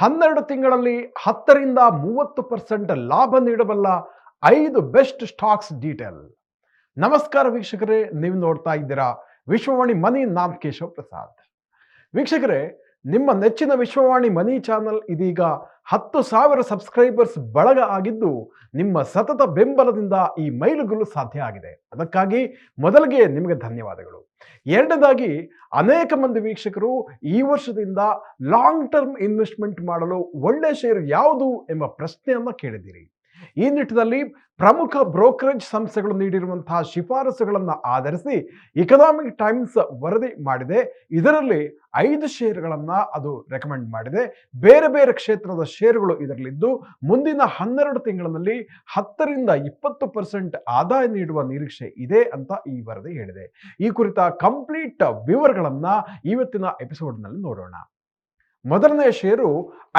ಹನ್ನೆರಡು ತಿಂಗಳಲ್ಲಿ ಹತ್ತರಿಂದ ಮೂವತ್ತು ಪರ್ಸೆಂಟ್ ಲಾಭ ನೀಡಬಲ್ಲ ಐದು ಬೆಸ್ಟ್ ಸ್ಟಾಕ್ಸ್ ಡೀಟೇಲ್. ನಮಸ್ಕಾರ ವೀಕ್ಷಕರೇ, ನೀವು ನೋಡ್ತಾ ಇದ್ದೀರಾ ವಿಶ್ವವಾಣಿ ಮನಿ ನಾಮ್ ಕೇಶವ್ ಪ್ರಸಾದ್. ವೀಕ್ಷಕರೇ, ನಿಮ್ಮ ನೆಚ್ಚಿನ ವಿಶ್ವವಾಣಿ ಮನಿ ಚಾನಲ್ ಇದೀಗ ಹತ್ತು ಸಾವಿರ ಸಬ್ಸ್ಕ್ರೈಬರ್ಸ್ ಬಳಗ ಆಗಿದ್ದು, ನಿಮ್ಮ ಸತತ ಬೆಂಬಲದಿಂದ ಈ ಮೈಲುಗಲ್ಲು ಸಾಧ್ಯ ಆಗಿದೆ. ಅದಕ್ಕಾಗಿ ಮೊದಲಿಗೆ ನಿಮಗೆ ಧನ್ಯವಾದಗಳು. ಎರಡನೇದಾಗಿ ಅನೇಕ ಮಂದಿ ವೀಕ್ಷಕರು ಈ ವರ್ಷದಿಂದ ಲಾಂಗ್ ಟರ್ಮ್ ಇನ್ವೆಸ್ಟ್ಮೆಂಟ್ ಮಾಡಲು ಒಳ್ಳೆ ಶೇರ್ ಯಾವುದು ಎಂಬ ಪ್ರಶ್ನೆಯನ್ನು ಕೇಳಿದ್ದೀರಿ. ಈ ನಿಟ್ಟಿನಲ್ಲಿ ಪ್ರಮುಖ ಬ್ರೋಕರೇಜ್ ಸಂಸ್ಥೆಗಳು ನೀಡಿರುವಂತಹ ಶಿಫಾರಸುಗಳನ್ನು ಆಧರಿಸಿ ಇಕನಾಮಿಕ್ ಟೈಮ್ಸ್ ವರದಿ ಮಾಡಿದೆ. ಇದರಲ್ಲಿ ಐದು ಷೇರುಗಳನ್ನು ಅದು ರೆಕಮೆಂಡ್ ಮಾಡಿದೆ. ಬೇರೆ ಬೇರೆ ಕ್ಷೇತ್ರದ ಷೇರುಗಳು ಇದರಲ್ಲಿದ್ದು, ಮುಂದಿನ ಹನ್ನೆರಡು ತಿಂಗಳಲ್ಲಿ ಹತ್ತರಿಂದ ಇಪ್ಪತ್ತು ಪರ್ಸೆಂಟ್ ಆದಾಯ ನೀಡುವ ನಿರೀಕ್ಷೆ ಇದೆ ಅಂತ ಈ ವರದಿ ಹೇಳಿದೆ. ಈ ಕುರಿತ ಕಂಪ್ಲೀಟ್ ವಿವರಗಳನ್ನ ಇವತ್ತಿನ ಎಪಿಸೋಡ್ನಲ್ಲಿ ನೋಡೋಣ. ಮೊದಲನೆಯ ಷೇರು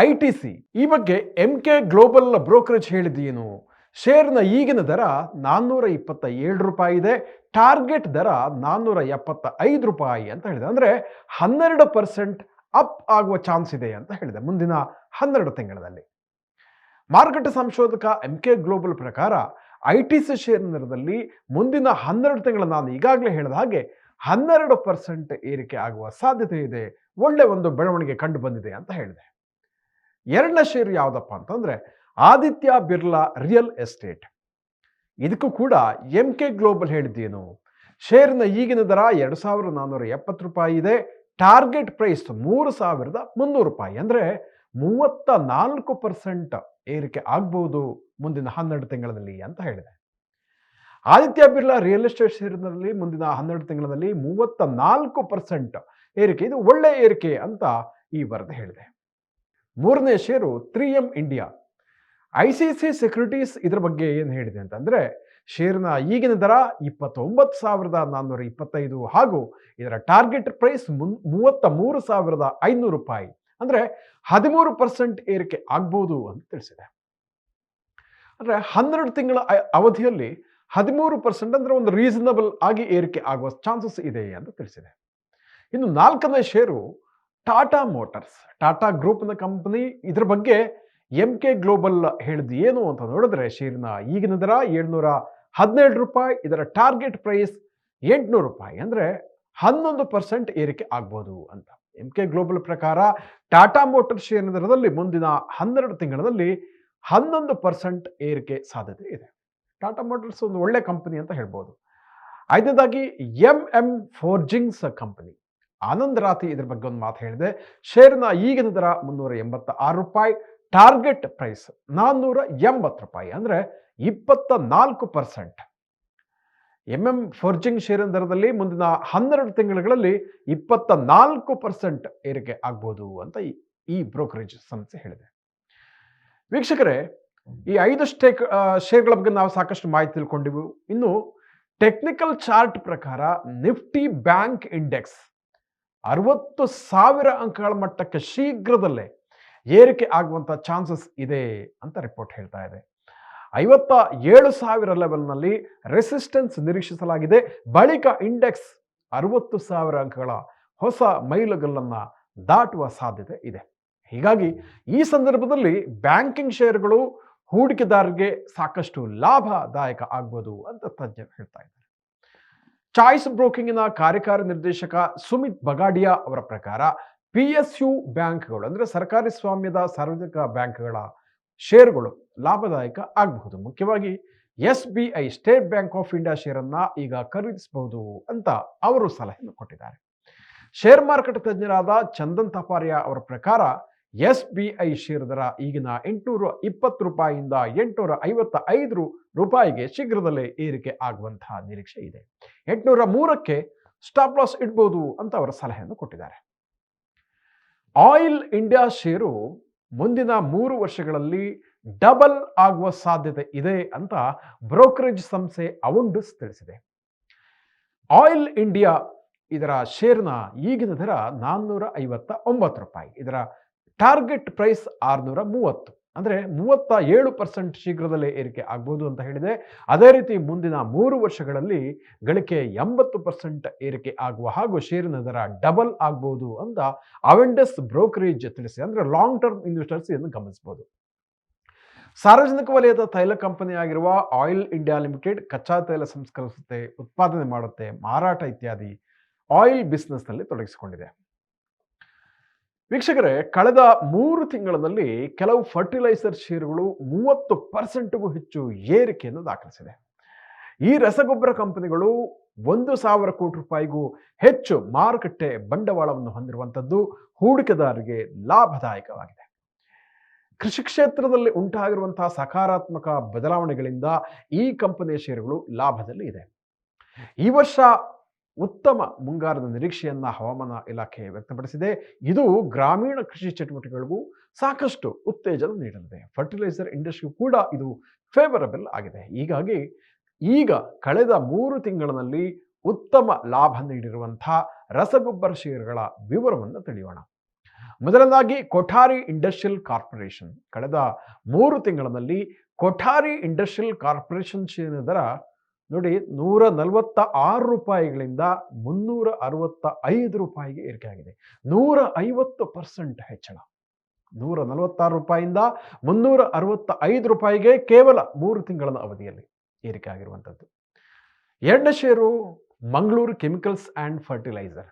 ಐ ಟಿ ಸಿ. ಈ ಬಗ್ಗೆ ಎಂ ಕೆ ಗ್ಲೋಬಲ್ ಬ್ರೋಕರೇಜ್ ಹೇಳಿದ್ದೇನು? ಶೇರ್ನ ಈಗಿನ ದರ ನಾನ್ನೂರ ಇಪ್ಪತ್ತ ಏಳು ರೂಪಾಯಿ ಇದೆ. ಟಾರ್ಗೆಟ್ ದರ ನಾನ್ನೂರ ಎಪ್ಪತ್ತ ಐದು ರೂಪಾಯಿ ಅಂತ ಹೇಳಿದೆ. ಅಂದರೆ ಹನ್ನೆರಡು ಪರ್ಸೆಂಟ್ ಅಪ್ ಆಗುವ ಚಾನ್ಸ್ ಇದೆ ಅಂತ ಹೇಳಿದೆ ಮುಂದಿನ ಹನ್ನೆರಡು ತಿಂಗಳಲ್ಲಿ. ಮಾರುಕಟ್ಟೆ ಸಂಶೋಧಕ ಎಂ ಕೆ ಗ್ಲೋಬಲ್ ಪ್ರಕಾರ ಐ ಟಿ ಸಿ ಶೇರ್ ದರದಲ್ಲಿ ಮುಂದಿನ ಹನ್ನೆರಡು ತಿಂಗಳ ನಾನು ಈಗಾಗಲೇ ಹೇಳಿದ ಹಾಗೆ ಹನ್ನೆರಡು ಪರ್ಸೆಂಟ್ ಏರಿಕೆ ಆಗುವ ಸಾಧ್ಯತೆ ಇದೆ. ಒಳ್ಳೆ ಒಂದು ಬೆಳವಣಿಗೆ ಕಂಡು ಬಂದಿದೆ ಅಂತ ಹೇಳಿದೆ. ಎರಡನೇ ಷೇರು ಯಾವುದಪ್ಪ ಅಂತಂದ್ರೆ ಆದಿತ್ಯ ಬಿರ್ಲಾ ರಿಯಲ್ ಎಸ್ಟೇಟ್. ಇದಕ್ಕೂ ಕೂಡ ಎಂ ಕೆ ಗ್ಲೋಬಲ್ ಹೇಳಿದ್ದೇನು. ಶೇರ್ನ ಈಗಿನ ದರ ಎರಡು ಸಾವಿರದ ನಾನ್ನೂರ ಎಪ್ಪತ್ತು ರೂಪಾಯಿ ಇದೆ. ಟಾರ್ಗೆಟ್ ಪ್ರೈಸ್ ಮೂರು ಸಾವಿರದ ಮುನ್ನೂರು ರೂಪಾಯಿ. ಅಂದರೆ ಮೂವತ್ತ ನಾಲ್ಕು ಪರ್ಸೆಂಟ್ ಏರಿಕೆ ಆಗ್ಬೋದು ಮುಂದಿನ ಹನ್ನೆರಡು ತಿಂಗಳಲ್ಲಿ ಅಂತ ಹೇಳಿದೆ. ಆದಿತ್ಯ ಬಿರ್ಲಾ ರಿಯಲ್ ಎಸ್ಟೇಟ್ ಶೇರಿನಲ್ಲಿ ಮುಂದಿನ ಹನ್ನೆರಡು ತಿಂಗಳಲ್ಲಿ ಮೂವತ್ತ ನಾಲ್ಕು ಪರ್ಸೆಂಟ್ ಏರಿಕೆ, ಇದು ಒಳ್ಳೆ ಏರಿಕೆ ಅಂತ ಈ ವರದಿ ಹೇಳಿದೆ. ಮೂರನೇ ಷೇರು three M India I C C securities ಇದರ ಬಗ್ಗೆ ಏನು ಹೇಳಿದೆ ಅಂತಂದರೆ ಷೇರ್ನ ಈಗಿನ ದರ ಇಪ್ಪತ್ತೊಂಬತ್ತು ಸಾವಿರದ ನಾನ್ನೂರ ಇಪ್ಪತ್ತೈದು ಹಾಗೂ ಇದರ ಟಾರ್ಗೆಟ್ ಪ್ರೈಸ್ ಮುನ್ ಮೂವತ್ತ ಮೂರು ಸಾವಿರದ ಐನೂರು ರೂಪಾಯಿ. ಅಂದರೆ ಹದಿಮೂರು ಪರ್ಸೆಂಟ್ ಏರಿಕೆ ಆಗ್ಬೋದು ಅಂತ ತಿಳಿಸಿದೆ. ಅಂದರೆ ಹನ್ನೆರಡು ತಿಂಗಳ ಅವಧಿಯಲ್ಲಿ ಹದಿಮೂರು ಪರ್ಸೆಂಟ್ ಅಂದರೆ ಒಂದು ರೀಸನಬಲ್ ಆಗಿ ಏರಿಕೆ ಆಗುವ ಚಾನ್ಸಸ್ ಇದೆ ಅಂತ ತಿಳಿಸಿದೆ. ಇನ್ನು ನಾಲ್ಕನೇ ಷೇರು ಟಾಟಾ ಮೋಟಾರ್ಸ್. ಟಾಟಾ ಗ್ರೂಪ್ನ ಕಂಪನಿ ಇದರ ಬಗ್ಗೆ ಎಂ ಕೆ ಗ್ಲೋಬಲ್ ಹೇಳಿದ್ದು ಏನು ಅಂತ ನೋಡಿದ್ರೆ ಶೇರಿನ ಈಗಿನ ದರ ಏಳ್ನೂರ ಹದಿನೇಳು ರೂಪಾಯಿ, ಇದರ ಟಾರ್ಗೆಟ್ ಪ್ರೈಸ್ ಎಂಟುನೂರು ರೂಪಾಯಿ. ಅಂದರೆ ಹನ್ನೊಂದು ಪರ್ಸೆಂಟ್ ಏರಿಕೆ ಆಗ್ಬೋದು ಅಂತ. ಎಂ ಕೆ ಗ್ಲೋಬಲ್ ಪ್ರಕಾರ ಟಾಟಾ ಮೋಟರ್ಸ್ ಷೇರಿನ ದರದಲ್ಲಿ ಮುಂದಿನ ಹನ್ನೆರಡು ತಿಂಗಳಲ್ಲಿ ಹನ್ನೊಂದು ಪರ್ಸೆಂಟ್ ಏರಿಕೆ ಸಾಧ್ಯತೆ ಇದೆ. ಟಾಟಾ ಮೋಟರ್ಸ್ ಒಂದು ಒಳ್ಳೆ ಕಂಪನಿ ಅಂತ ಹೇಳ್ಬೋದು. ಐದನೇದಾಗಿ M M forgings company. Anand Rathi ಇದ್ರ ಬಗ್ಗೆ ಒಂದು ಮಾತು ಹೇಳಿದೆ. ಶೇರ್ನ ಈಗಿನ ದರ ಮುನ್ನೂರ ಎಂಬತ್ತ ಆರು ರೂಪಾಯಿ, ಟಾರ್ಗೆಟ್ ಪ್ರೈಸ್ ನಾನ್ನೂರ ಎಂಬತ್ತು ರೂಪಾಯಿ ಅಂದರೆ ಇಪ್ಪತ್ತ ನಾಲ್ಕು ಪರ್ಸೆಂಟ್. ಎಂ ಎಂ ಫೋರ್ಜಿಂಗ್ ಶೇರಿನ ದರದಲ್ಲಿ ಮುಂದಿನ ಹನ್ನೆರಡು ತಿಂಗಳುಗಳಲ್ಲಿ ಇಪ್ಪತ್ತ ನಾಲ್ಕು ಪರ್ಸೆಂಟ್ ಏರಿಕೆ ಆಗ್ಬೋದು ಅಂತ ಈ- ಬ್ರೋಕರೇಜ್ ಸಂಸ್ಥೆ ಹೇಳಿದೆ. ವೀಕ್ಷಕರೇ, ಈ ಐದು ಸ್ಟೇಕ್ ಶೇರ್ಗಳ ಬಗ್ಗೆ ನಾವು ಸಾಕಷ್ಟು ಮಾಹಿತಿ ತಿಳ್ಕೊಂಡಿವು. ಇನ್ನು ಟೆಕ್ನಿಕಲ್ ಚಾರ್ಟ್ ಪ್ರಕಾರ ನಿಫ್ಟಿ ಬ್ಯಾಂಕ್ ಇಂಡೆಕ್ಸ್ ಅರವತ್ತು ಸಾವಿರ ಅಂಕಗಳ ಮಟ್ಟಕ್ಕೆ ಶೀಘ್ರದಲ್ಲೇ ಏರಿಕೆ ಆಗುವಂಥ ಚಾನ್ಸಸ್ ಇದೆ ಅಂತ ರಿಪೋರ್ಟ್ ಹೇಳ್ತಾ ಇದೆ. ಐವತ್ತ ಏಳು ಸಾವಿರ ಲೆವೆಲ್ನಲ್ಲಿ ರೆಸಿಸ್ಟೆನ್ಸ್ ನಿರೀಕ್ಷಿಸಲಾಗಿದೆ. ಬಳಿಕ ಇಂಡೆಕ್ಸ್ ಅರವತ್ತು ಸಾವಿರ ಅಂಕಗಳ ಹೊಸ ಮೈಲುಗಲ್ಲನ್ನು ದಾಟುವ ಸಾಧ್ಯತೆ ಇದೆ. ಹೀಗಾಗಿ ಈ ಸಂದರ್ಭದಲ್ಲಿ ಬ್ಯಾಂಕಿಂಗ್ ಶೇರ್ಗಳು ಹೂಡಿಕೆದಾರರಿಗೆ ಸಾಕಷ್ಟು ಲಾಭದಾಯಕ ಆಗ್ಬೋದು ಅಂತ ತಜ್ಞರು ಹೇಳ್ತಾ ಇದ್ದಾರೆ. ಚಾಯ್ಸ್ ಬ್ರೋಕಿಂಗಿನ ಕಾರ್ಯಕಾರಿ ನಿರ್ದೇಶಕ ಸುಮಿತ್ ಬಗಾಡಿಯಾ ಅವರ ಪ್ರಕಾರ ಪಿ ಎಸ್ ಯು ಬ್ಯಾಂಕ್ಗಳು ಅಂದರೆ ಸರ್ಕಾರಿ ಸ್ವಾಮ್ಯದ ಸಾರ್ವಜನಿಕ ಬ್ಯಾಂಕ್ಗಳ ಷೇರುಗಳು ಲಾಭದಾಯಕ ಆಗಬಹುದು. ಮುಖ್ಯವಾಗಿ S B I State Bank of India ಷೇರನ್ನು ಈಗ ಖರೀದಿಸಬಹುದು ಅಂತ ಅವರು ಸಲಹೆಯನ್ನು ಕೊಟ್ಟಿದ್ದಾರೆ. ಷೇರ್ ಮಾರುಕಟ್ಟೆ ತಜ್ಞರಾದ ಚಂದನ್ ತಪಾರಿಯಾ ಅವರ ಪ್ರಕಾರ ಎಸ್ ಬಿ ಐ ಶೇರ್ ದರ ಈಗಿನ ಎಂಟುನೂರ ಇಪ್ಪತ್ತು ರೂಪಾಯಿಯಿಂದ ಎಂಟುನೂರ ಐವತ್ತ ಐದು ರೂಪಾಯಿಗೆ ಶೀಘ್ರದಲ್ಲೇ ಏರಿಕೆ ಆಗುವಂತಹ ನಿರೀಕ್ಷೆ ಇದೆ. ಎಂಟುನೂರ ಮೂರಕ್ಕೆ ಸ್ಟಾಪ್ ಲಾಸ್ ಇಡ್ಬೋದು ಅಂತ ಅವರ ಸಲಹೆಯನ್ನು ಕೊಟ್ಟಿದ್ದಾರೆ. ಆಯಿಲ್ ಇಂಡಿಯಾ ಷೇರು ಮುಂದಿನ ಮೂರು ವರ್ಷಗಳಲ್ಲಿ ಡಬಲ್ ಆಗುವ ಸಾಧ್ಯತೆ ಇದೆ ಅಂತ ಬ್ರೋಕರೇಜ್ ಸಂಸ್ಥೆ ಅವುಂಡಸ್ ತಿಳಿಸಿದೆ. ಆಯಿಲ್ ಇಂಡಿಯಾ ಇದರ ಶೇರ್ನ ಈಗಿನ ದರ ನಾನ್ನೂರ ಐವತ್ತ ಒಂಬತ್ತು ರೂಪಾಯಿ. ಇದರ ಟಾರ್ಗೆಟ್ ಪ್ರೈಸ್ ಆರುನೂರ ಮೂವತ್ತು. ಅಂದರೆ ಮೂವತ್ತ ಏಳು ಪರ್ಸೆಂಟ್ ಶೀಘ್ರದಲ್ಲೇ ಏರಿಕೆ ಆಗ್ಬೋದು ಅಂತ ಹೇಳಿದೆ. ಅದೇ ರೀತಿ ಮುಂದಿನ ಮೂರು ವರ್ಷಗಳಲ್ಲಿ ಗಳಿಕೆ ಎಂಬತ್ತು ಪರ್ಸೆಂಟ್ ಏರಿಕೆ ಆಗುವ ಹಾಗೂ ಷೇರಿನ ದರ ಡಬಲ್ ಆಗ್ಬೋದು ಅಂತ ಅವೆಂಡಸ್ ಬ್ರೋಕರೇಜ್ ತಿಳಿಸಿ, ಅಂದರೆ ಲಾಂಗ್ ಟರ್ಮ್ ಇನ್ವೆಸ್ಟರ್ಸ್ ಇದನ್ನು ಗಮನಿಸಬಹುದು ಸಾರ್ವಜನಿಕ ವಲಯದ ತೈಲ ಕಂಪನಿ ಆಗಿರುವ ಆಯಿಲ್ ಇಂಡಿಯಾ ಲಿಮಿಟೆಡ್ ಕಚ್ಚಾ ತೈಲ ಸಂಸ್ಕರಿಸುತ್ತೆ, ಉತ್ಪಾದನೆ ಮಾಡುತ್ತೆ, ಮಾರಾಟ ಇತ್ಯಾದಿ ಆಯಿಲ್ ಬಿಸ್ನೆಸ್ನಲ್ಲಿ ತೊಡಗಿಸಿಕೊಂಡಿದೆ. ವೀಕ್ಷಕರೇ, ಕಳೆದ ಮೂರು ತಿಂಗಳಲ್ಲಿ ಕೆಲವು ಫರ್ಟಿಲೈಸರ್ ಷೇರುಗಳು ಮೂವತ್ತು ಪರ್ಸೆಂಟ್ಗೂ ಹೆಚ್ಚು ಏರಿಕೆಯನ್ನು ದಾಖಲಿಸಿದೆ ಈ ರಸಗೊಬ್ಬರ ಕಂಪನಿಗಳು ಒಂದು ಸಾವಿರ ಕೋಟಿ ರೂಪಾಯಿಗೂ ಹೆಚ್ಚು ಮಾರುಕಟ್ಟೆ ಬಂಡವಾಳವನ್ನು ಹೊಂದಿರುವಂಥದ್ದು ಹೂಡಿಕೆದಾರರಿಗೆ ಲಾಭದಾಯಕವಾಗಿದೆ. ಕೃಷಿ ಕ್ಷೇತ್ರದಲ್ಲಿ ಉಂಟಾಗಿರುವಂತಹ ಸಕಾರಾತ್ಮಕ ಬದಲಾವಣೆಗಳಿಂದ ಈ ಕಂಪನಿಯ ಷೇರುಗಳು ಲಾಭದಲ್ಲಿ ಇದೆ ಈ ವರ್ಷ ಉತ್ತಮ ಮುಂಗಾರದ ನಿರೀಕ್ಷೆಯನ್ನು ಹವಾಮಾನ ಇಲಾಖೆ ವ್ಯಕ್ತಪಡಿಸಿದೆ. ಇದು ಗ್ರಾಮೀಣ ಕೃಷಿ ಚಟುವಟಿಕೆಗಳಿಗೂ ಸಾಕಷ್ಟು ಉತ್ತೇಜನ ನೀಡಲಿದೆ. ಫರ್ಟಿಲೈಸರ್ ಇಂಡಸ್ಟ್ರಿ ಕೂಡ ಇದು ಫೇವರಬಲ್ ಆಗಿದೆ. ಹೀಗಾಗಿ ಈಗ ಕಳೆದ ಮೂರು ತಿಂಗಳಿನಲ್ಲಿ ಉತ್ತಮ ಲಾಭ ನೀಡಿರುವಂಥ ರಸಗೊಬ್ಬರ ಷೇರುಗಳ ವಿವರವನ್ನು ತಿಳಿಯೋಣ. ಮೊದಲನೇದಾಗಿ ಕೊಠಾರಿ ಇಂಡಸ್ಟ್ರಿಯಲ್ ಕಾರ್ಪೊರೇಷನ್ ಕಳೆದ ಮೂರು ತಿಂಗಳಲ್ಲಿ ಕೊಠಾರಿ ಇಂಡಸ್ಟ್ರಿಯಲ್ ಕಾರ್ಪೊರೇಷನ್ ಷೇರಿನ ದರ ನೋಡಿ ನೂರ ನಲವತ್ತ ಆರು ರೂಪಾಯಿಗಳಿಂದ ಮುನ್ನೂರ ಅರವತ್ತ ಐದು ರೂಪಾಯಿಗೆ ಏರಿಕೆ ಆಗಿದೆ. ನೂರ ಐವತ್ತು ಪರ್ಸೆಂಟ್ ಹೆಚ್ಚಳ. ನೂರ ನಲವತ್ತಾರು ರೂಪಾಯಿಯಿಂದ ಮುನ್ನೂರ ಅರವತ್ತ ಐದು ರೂಪಾಯಿಗೆ ಕೇವಲ ಮೂರು ತಿಂಗಳ ಅವಧಿಯಲ್ಲಿ ಏರಿಕೆ ಆಗಿರುವಂಥದ್ದು. ಎರಡನೇ ಷೇರು Mangaluru chemicals and fertiliser.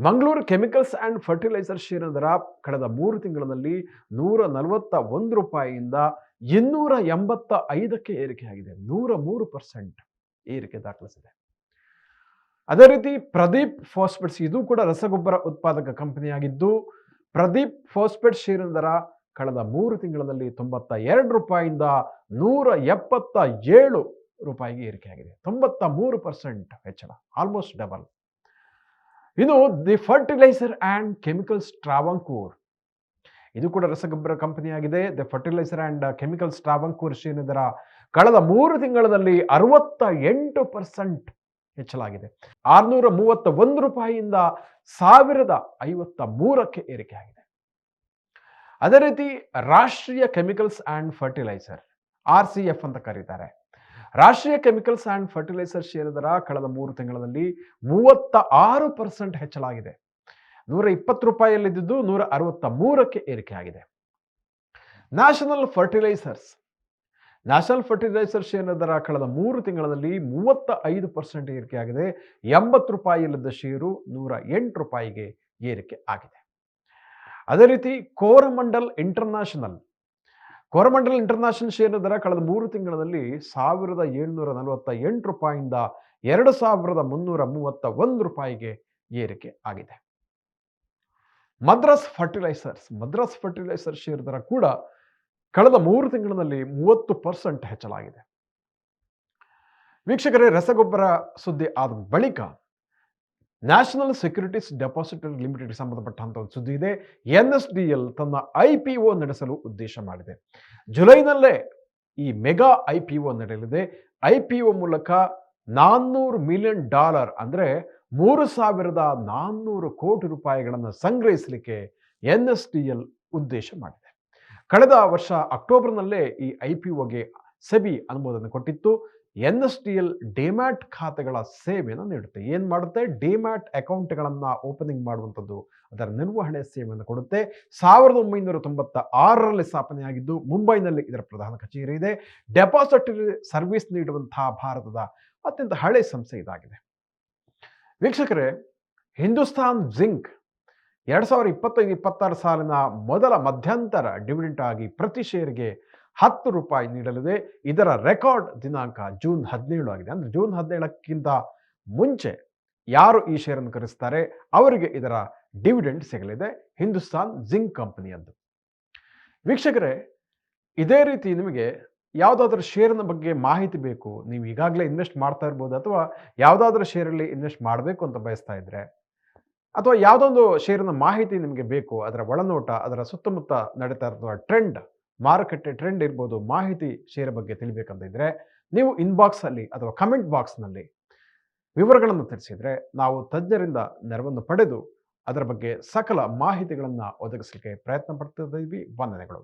Mangaluru chemicals and fertiliser share ದರ ಕಳೆದ ಮೂರು ತಿಂಗಳಲ್ಲಿ ನೂರ ನಲವತ್ತ ಒಂದು ರೂಪಾಯಿಯಿಂದ ಇನ್ನೂರ ಎಂಬತ್ತ ಐದಕ್ಕೆ ಏರಿಕೆಯಾಗಿದೆ ನೂರ ಮೂರು ಪರ್ಸೆಂಟ್ ಏರಿಕೆ ದಾಖಲಿಸಿದೆ. ಅದೇ ರೀತಿ ಪ್ರದೀಪ್ ಫಾಸ್ಫೇಟ್ಸ್ ಇದು ಕೂಡ ರಸಗೊಬ್ಬರ ಉತ್ಪಾದಕ ಕಂಪನಿಯಾಗಿದ್ದು, ಪ್ರದೀಪ್ ಫಾಸ್ಫೇಟ್ ಶೇರಿನ ದರ ಕಳೆದ ಮೂರು ತಿಂಗಳಲ್ಲಿ ತೊಂಬತ್ತ ಎರಡು ರೂಪಾಯಿಂದ ನೂರ ಎಪ್ಪತ್ತ ಏಳು ರೂಪಾಯಿಗೆ ಏರಿಕೆಯಾಗಿದೆ ತೊಂಬತ್ತ ಮೂರು ಪರ್ಸೆಂಟ್ ಹೆಚ್ಚಳ, ಆಲ್ಮೋಸ್ಟ್ ಡಬಲ್. ಇದು the fertiliser and chemicals Travancore. ಇದು ಕೂಡ ರಸಗೊಬ್ಬರ ಕಂಪನಿಯಾಗಿದೆ the fertiliser and chemicals Travancore ಇದರ ಕಳೆದ ಮೂರು ತಿಂಗಳಲ್ಲಿ ಅರವತ್ತ ಎಂಟು ಪರ್ಸೆಂಟ್ ಹೆಚ್ಚಲಾಗಿದೆ ಆರುನೂರ ಮೂವತ್ತ ಒಂದು ರೂಪಾಯಿಯಿಂದ ಸಾವಿರದ ಐವತ್ತ ಮೂರಕ್ಕೆ ಏರಿಕೆ ಆಗಿದೆ ಅದೇ ರೀತಿ Rashtriya chemicals and fertiliser R C F ಅಂತ ಕರೀತಾರೆ. ರಾಷ್ಟ್ರೀಯ ಕೆಮಿಕಲ್ಸ್ ಆ್ಯಂಡ್ ಫರ್ಟಿಲೈಸರ್ ಶೇರದರ ದರ ಕಳೆದ ಮೂರು ತಿಂಗಳಲ್ಲಿ ಮೂವತ್ತ ಆರು ಪರ್ಸೆಂಟ್ ಹೆಚ್ಚಲಾಗಿದೆ ನೂರ ಇಪ್ಪತ್ತು ರೂಪಾಯಿಯಲ್ಲಿದ್ದು ನೂರ ಅರವತ್ತ ಮೂರಕ್ಕೆ ಏರಿಕೆ ಆಗಿದೆ. ನ್ಯಾಷನಲ್ ಫರ್ಟಿಲೈಸರ್ಸ್ ನ್ಯಾಷನಲ್ ಫರ್ಟಿಲೈಸರ್ಸ್ ಷೇರಿನ ದರ ಕಳೆದ ಮೂರು ತಿಂಗಳಲ್ಲಿ ಮೂವತ್ತ ಐದು ಪರ್ಸೆಂಟ್ ಏರಿಕೆ ಆಗಿದೆ. ಎಂಬತ್ತು ರೂಪಾಯಿಯಲ್ಲಿದ್ದ ಷೇರು ನೂರ ಎಂಟು ರೂಪಾಯಿಗೆ ಏರಿಕೆ ಆಗಿದೆ. ಅದೇ ರೀತಿ ಕೋರಮಂಡಲ್ ಇಂಟರ್ನ್ಯಾಷನಲ್ ಕೋರಮಂಡಲ್ ಇಂಟರ್ನ್ಯಾಷನಲ್ ಷೇರಿನ ದರ ಕಳೆದ ಮೂರು ತಿಂಗಳಲ್ಲಿ ಸಾವಿರದ ಏಳ್ನೂರ ನಲವತ್ತ ಎಂಟು ರೂಪಾಯಿಂದ ಎರಡು ಸಾವಿರದ ಮುನ್ನೂರ ಮೂವತ್ತ ಒಂದು ರೂಪಾಯಿಗೆ ಏರಿಕೆ ಆಗಿದೆ. Madras fertilisers, Madras fertiliser share ದರ ಕೂಡ ಕಳೆದ ಮೂರು ತಿಂಗಳಲ್ಲಿ ಮೂವತ್ತು ಪರ್ಸೆಂಟ್ ಹೆಚ್ಚಲಾಗಿದೆ ವೀಕ್ಷಕರೇ, ರಸಗೊಬ್ಬರ ಸುದ್ದಿ ಆದ ಬಳಿಕ ನ್ಯಾಷನಲ್ ಸೆಕ್ಯೂರಿಟೀಸ್ ಡೆಪಾಸಿಟರಿ ಲಿಮಿಟೆಡ್ ಸಂಬಂಧಪಟ್ಟಂತ ಒಂದು ಸುದ್ದಿ ಇದೆ. ಎನ್ ಎಸ್ ಡಿ ಎಲ್ ತನ್ನ ಐ ಪಿ ಒ ನಡೆಸಲು ಉದ್ದೇಶ ಮಾಡಿದೆ. ಜುಲೈನಲ್ಲೇ ಈ ಮೆಗಾ ಐ ಪಿ ಒ ನಡೆಯಲಿದೆ. ಐ ಪಿ ಒ ಮೂಲಕ ನಾನ್ನೂರು ಮಿಲಿಯನ್ ಡಾಲರ್ ಅಂದರೆ ಮೂರು ಸಾವಿರದ ನಾನ್ನೂರು ಕೋಟಿ ರೂಪಾಯಿಗಳನ್ನು ಸಂಗ್ರಹಿಸಲಿಕ್ಕೆ ಎನ್ ಎಸ್ ಡಿ ಎಲ್ ಉದ್ದೇಶ ಮಾಡಿದೆ. ಕಳೆದ ವರ್ಷ ಅಕ್ಟೋಬರ್ನಲ್ಲೇ ಈ ಐ ಪಿ ಒಗೆ ಸೆಬಿ ಅನುಮೋದನೆ ಕೊಟ್ಟಿತ್ತು. N S D L demat ಖಾತೆಗಳ ಸೇವೆಯನ್ನು ನೀಡುತ್ತೆ. ಏನು ಮಾಡುತ್ತೆ? ಡಿಮ್ಯಾಟ್ ಅಕೌಂಟ್ಗಳನ್ನು ಓಪನಿಂಗ್ ಮಾಡುವಂಥದ್ದು ಅದರ ನಿರ್ವಹಣೆ ಸೇವೆಯನ್ನು ಕೊಡುತ್ತೆ. ಸಾವಿರದ ಒಂಬೈನೂರ ತೊಂಬತ್ತ ಆರರಲ್ಲಿ ಸ್ಥಾಪನೆಯಾಗಿದ್ದು ಮುಂಬೈನಲ್ಲಿ ಇದರ ಪ್ರಧಾನ ಕಚೇರಿ ಇದೆ. ಡೆಪಾಸಿಟರಿ ಸರ್ವಿಸ್ ನೀಡುವಂತಹ ಭಾರತದ ಅತ್ಯಂತ ಹಳೆ ಸಂಸ್ಥೆ ಇದಾಗಿದೆ. ವೀಕ್ಷಕರೇ, ಹಿಂದೂಸ್ತಾನ್ ಜಿಂಕ್ ಎರಡು ಸಾವಿರದ ಇಪ್ಪತ್ತೈದು, ಇಪ್ಪತ್ತಾರು ಸಾಲಿನ ಮೊದಲ ಮಧ್ಯಂತರ ಡಿವಿಡೆಂಟ್ ಆಗಿ ಪ್ರತಿ ಶೇರ್ಗೆ ಹತ್ತು ರೂಪಾಯಿ ನೀಡಲಿದೆ. ಇದರ ರೆಕಾರ್ಡ್ ದಿನಾಂಕ ಜೂನ್ ಹದಿನೇಳು ಆಗಿದೆ. ಅಂದರೆ ಜೂನ್ ಹದಿನೇಳಕ್ಕಿಂತ ಮುಂಚೆ ಯಾರು ಈ ಶೇರನ್ನು ಕರೆಸ್ತಾರೆ ಅವರಿಗೆ ಇದರ ಡಿವಿಡೆಂಟ್ ಸಿಗಲಿದೆ. ಹಿಂದೂಸ್ತಾನ್ ಜಿಂಕ್ ಕಂಪನಿಯದ್ದು. ವೀಕ್ಷಕರೇ, ಇದೇ ರೀತಿ ನಿಮಗೆ ಯಾವುದಾದ್ರೂ ಶೇರಿನ ಬಗ್ಗೆ ಮಾಹಿತಿ ಬೇಕು, ನೀವು ಈಗಾಗಲೇ ಇನ್ವೆಸ್ಟ್ ಮಾಡ್ತಾ ಇರ್ಬೋದು ಅಥವಾ ಯಾವುದಾದ್ರೂ ಶೇರಲ್ಲಿ ಇನ್ವೆಸ್ಟ್ ಮಾಡಬೇಕು ಅಂತ ಬಯಸ್ತಾ ಇದ್ರೆ, ಅಥವಾ ಯಾವುದೊಂದು ಶೇರಿನ ಮಾಹಿತಿ ನಿಮಗೆ ಬೇಕು, ಅದರ ಒಳನೋಟ, ಅದರ ಸುತ್ತಮುತ್ತ ನಡೀತಾ ಇರುವ ಟ್ರೆಂಡ್ ಮಾರುಕಟ್ಟೆ ಟ್ರೆಂಡ್ ಇರ್ಬೋದು, ಮಾಹಿತಿ ಶೇರ್ ಬಗ್ಗೆ ತಿಳಿಬೇಕಂತ ಇದ್ರೆ, ನೀವು ಇನ್ಬಾಕ್ಸಲ್ಲಿ ಅಥವಾ ಕಮೆಂಟ್ ಬಾಕ್ಸ್ನಲ್ಲಿ ವಿವರಗಳನ್ನು ತಿಳಿಸಿದರೆ, ನಾವು ತಜ್ಞರಿಂದ ನೆರವನ್ನು ಪಡೆದು ಅದರ ಬಗ್ಗೆ ಸಕಲ ಮಾಹಿತಿಗಳನ್ನು ಒದಗಿಸಲಿಕ್ಕೆ ಪ್ರಯತ್ನ ಪಡ್ತಿದ್ದೀವಿ ವಂದನೆಗಳು.